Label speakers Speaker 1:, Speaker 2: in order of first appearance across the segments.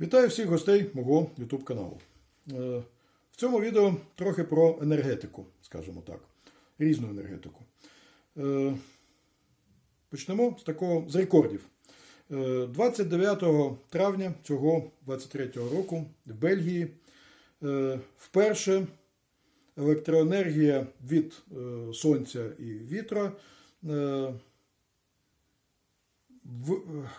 Speaker 1: Вітаю всіх гостей мого YouTube каналу. Е, В цьому відео трохи про енергетику, скажімо так, різну енергетику. Е, Почнемо з такого з рекордів. Е, 29 травня цього 23 року в Бельгії е, вперше електроенергія від е, сонця і вітра е, в, е,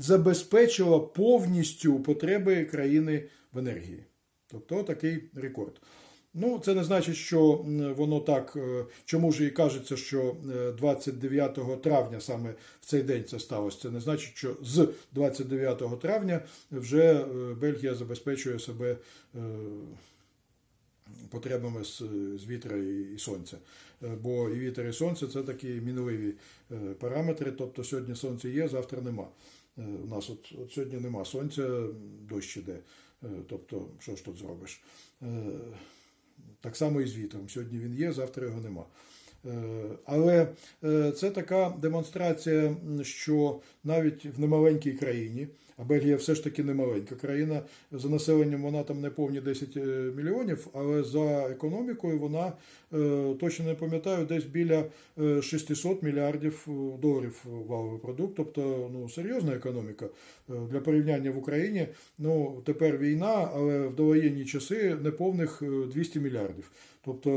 Speaker 1: забезпечила повністю потреби країни в енергії. Тобто такий рекорд. Ну, це не значить, що воно так. е, Чому ж і кажеться, що е, 29 травня саме в цей день це сталося. Це не значить, що з 29 травня вже е, Бельгія забезпечує себе е, потребами з, вітра і, сонця. Е, Бо і вітер, і сонце це такі мінливі е, параметри. Тобто сьогодні сонце є, завтра нема. Е, У нас от, от сьогодні нема сонця, дощ іде. Е, Тобто, що ж тут зробиш? Е, Так само і з вітром. Сьогодні він є, завтра його нема. Але це така демонстрація, що навіть в немаленькій країні, а Бельгія все ж таки немаленька країна, за населенням вона там не повні 10 е, мільйонів, але за економікою вона е, точно не пам'ятаю, десь біля е, 600 мільярдів е, доларів валовий продукт. Тобто ну, серйозна економіка. Для порівняння в Україні ну, тепер війна, але в довоєнні часи неповних е, 200 мільярдів. Тобто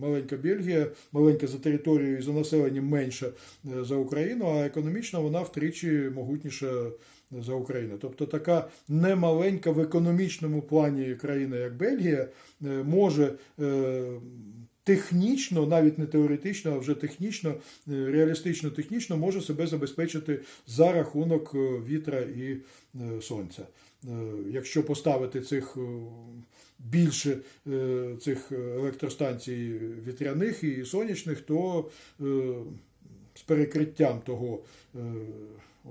Speaker 1: маленька Бельгія, маленька за територією і за населенням менша е, за Україну, а економічно вона втричі могутніша за Україну. Тобто така немаленька в економічному плані країна, як Бельгія, е, може е, технічно, навіть не теоретично, а вже технічно, е, реалістично технічно може себе забезпечити за рахунок вітра і сонця. Якщо поставити цих більше цих електростанцій вітряних і сонячних, то перекриттям того, е,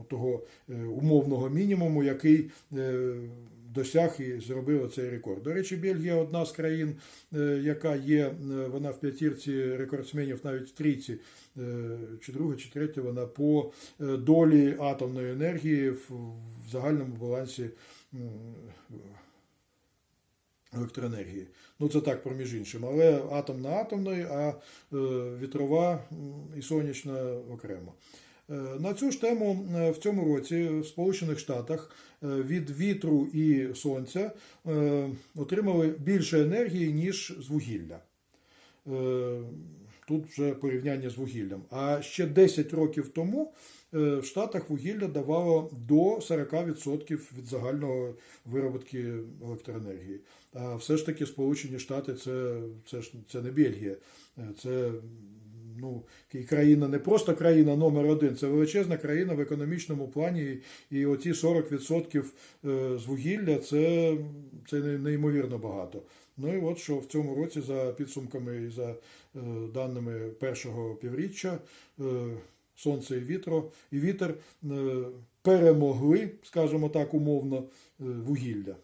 Speaker 1: того е, умовного мінімуму, який е, досяг і зробив цей рекорд. До речі, Бельгія одна з країн, яка є, вона в п'ятірці рекордсменів, навіть в трійці, чи друга, чи третя, вона по долі атомної енергії в загальному балансі електроенергії. Ну, це так, проміж іншим. Але атомна атомної, а е, вітрова і сонячна окремо. Е, На цю ж тему е, в цьому році в Сполучених Штатах від вітру і сонця отримали більше енергії, ніж з вугілля. Тут вже порівняння з вугіллям. А ще 10 років тому е, в Штатах вугілля давало до 40% від загального виробітки електроенергії. А все ж таки Сполучені Штати це, це, це не Бельгія. Е, Це ну, країна не просто країна номер один, це величезна країна в економічному плані. І оці 40% е, з вугілля це, це не- неймовірно багато. Ну і от що в цьому році, за підсумками і за е, даними першого півріччя, е, сонце і вітро і вітер е, перемогли, скажімо так, умовно, вугілля.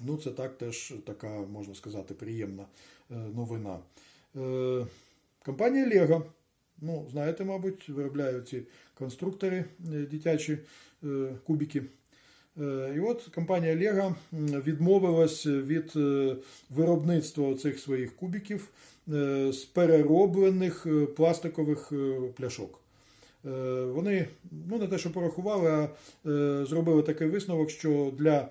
Speaker 1: Ну, це так теж така, можна сказати, приємна новина. Компанія Lego, ну, знаєте, мабуть, виробляє ці конструктори дитячі кубики. Е, І от компанія Lego відмовилась від е, виробництва цих своїх кубиків е, з перероблених пластикових пляшок. Вони ну не те, що порахували, а зробили такий висновок, що для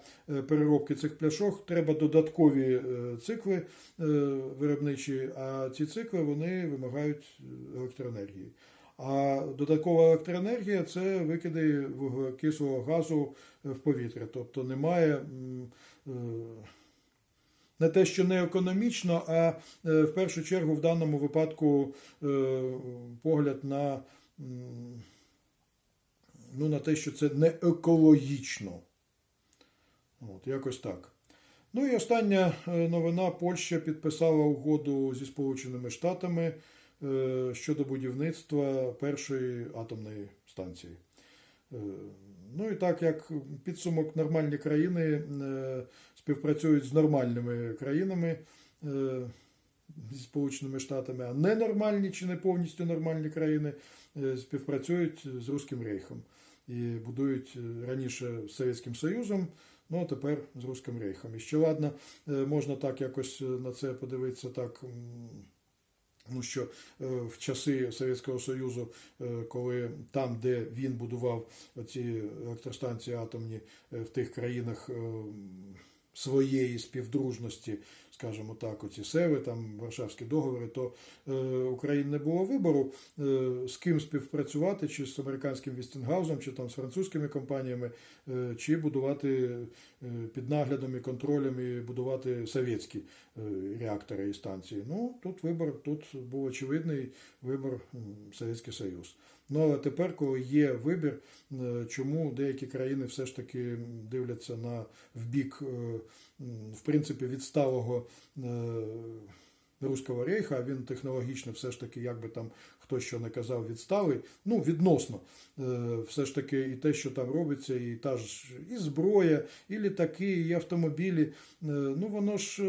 Speaker 1: переробки цих пляшок треба додаткові цикли виробничі, а ці цикли вони вимагають електроенергії. А додаткова електроенергія це викиди вуглекислого газу в повітря. Тобто немає е, не те, що не економічно, а е, в першу чергу в даному випадку е, погляд на, ну, на те, що це не екологічно. От, якось так. Ну і остання новина: Польща підписала угоду зі Сполученими Штатами щодо будівництва першої атомної станції. Е, Ну і так як підсумок нормальні країни е, співпрацюють з нормальними країнами е, зі Сполученими Штатами, а ненормальні чи не повністю нормальні країни е, співпрацюють з Руським Рейхом. і будують е, раніше з Совєтським Союзом, ну а тепер з Руським Рейхом. І ще ладно, е, можна так якось е, на це подивитися так. Ну що е, в часи Совєтського Союзу, е, коли там, де він будував ці електростанції атомні е, в тих країнах своєї співдружності, скажімо так, оці севи, там Варшавські договори, то е, України не було вибору е, з ким співпрацювати, чи з американським Вістінгаузом, чи там з французькими компаніями, е, чи будувати під наглядом і контролем і будувати совєтські реактори і станції. Ну, тут вибор, тут був очевидний вибор Совєтський Союз. Ну, але тепер, коли є вибір, чому деякі країни все ж таки дивляться на в бік, в принципі, відсталого е, Руського рейха, він технологічно все ж таки, як би там хто що не казав, відсталий. Ну, відносно. Е, Все ж таки, і те, що там робиться, і та ж і зброя, і літаки, і автомобілі. е, Ну, воно ж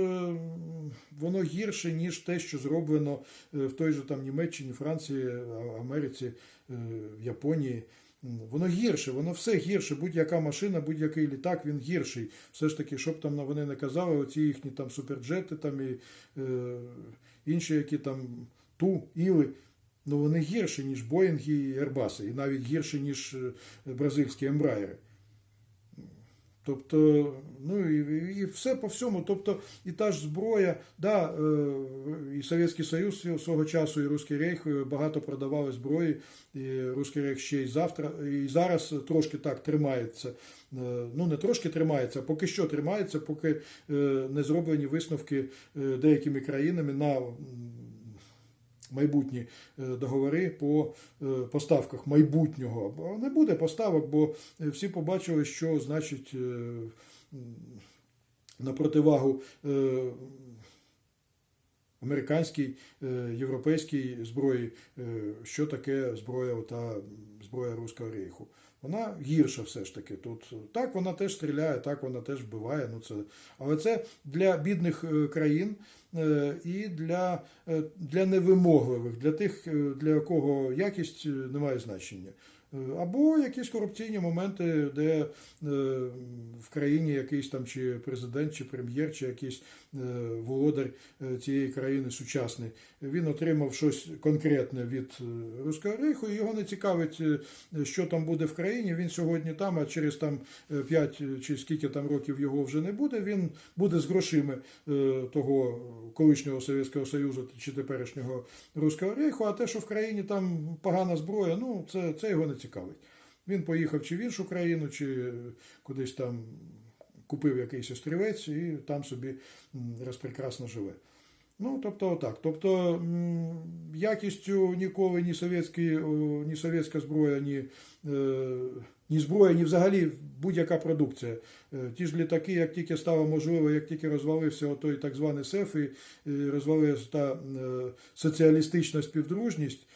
Speaker 1: воно гірше, ніж те, що зроблено в той же там Німеччині, Франції, Америці, Японії. Воно гірше, воно все гірше. Будь-яка машина, будь-який літак, він гірший. Все ж таки, щоб там вони не казали, оці їхні там суперджети там і е, інші, які там ту, іли, ну вони гірші, ніж Боїнги і Ербаси, і навіть гірші, ніж е, бразильські ембраєри. Тобто, ну і, і все по всьому. Тобто, і та ж зброя, да, е, і Совєтський Союз свого часу, і Руський Рейх е, багато продавали зброї, і Руський Рейх ще й завтра, і зараз трошки так тримається. Е, Ну, не трошки тримається, а поки що тримається, поки не зроблені висновки деякими країнами на майбутні е, договори по е, поставках майбутнього. Бо не буде поставок, бо е, всі побачили, що значить на противагу американській, європейській зброї, що таке зброя, та зброя Руського рейху. Вона гірша все ж таки. Тут так вона теж стріляє, так вона теж вбиває. Ну це, але це для бідних е, країн е, і для, е, для невимогливих, для тих, е, для кого якість е, не має значення. Е, Або якісь корупційні моменти, де е, в країні якийсь там чи президент, чи прем'єр, чи якийсь е, володар цієї країни сучасний, він отримав щось конкретне від Руського рейху, і його не цікавить, що там буде в країні. Він сьогодні там, а через там 5 чи скільки там років його вже не буде. Він буде з грошима того колишнього Совєтського Союзу чи теперішнього Руського рейху, а те, що в країні там погана зброя, ну це, це його не цікавить. Він поїхав чи в іншу країну, чи кудись там купив якийсь острівець і там собі розпрекрасно живе. Ну, тобто, отак. Тобто, якістю ніколи ні совєтські, ні совєтська зброя, ні, е, ні зброя, ні взагалі будь-яка продукція. Е, Ті ж літаки, як тільки стало можливо, як тільки розвалився той так званий СЕФ і розвалилася та е, соціалістична співдружність,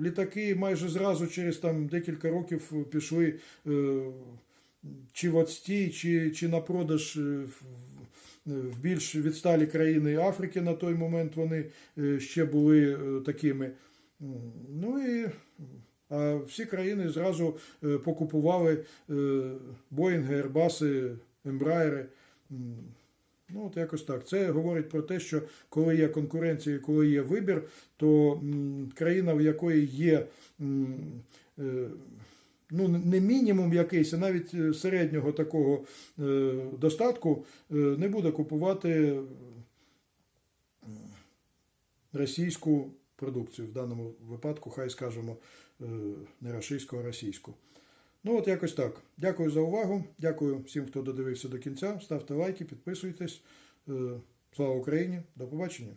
Speaker 1: літаки майже зразу через там декілька років пішли е, чи в отстій, чи, чи на продаж е, в- більш відсталі країни Африки на той момент вони е, ще були е, такими. Ну і всі країни зразу е, покупували е, Боїнги, Ербаси, Ембраєри. Ну, от якось так. Це говорить про те, що коли є конкуренція, коли є вибір, то країна, в якої є е, ну, не мінімум якийсь, а навіть е, середнього такого е, достатку, не буде купувати російську продукцію. В даному випадку, хай скажемо, не рашистську, а російську. Ну, от якось так. Дякую за увагу. Дякую всім, хто додивився до кінця. Ставте лайки, підписуйтесь. Е, Слава Україні! До побачення!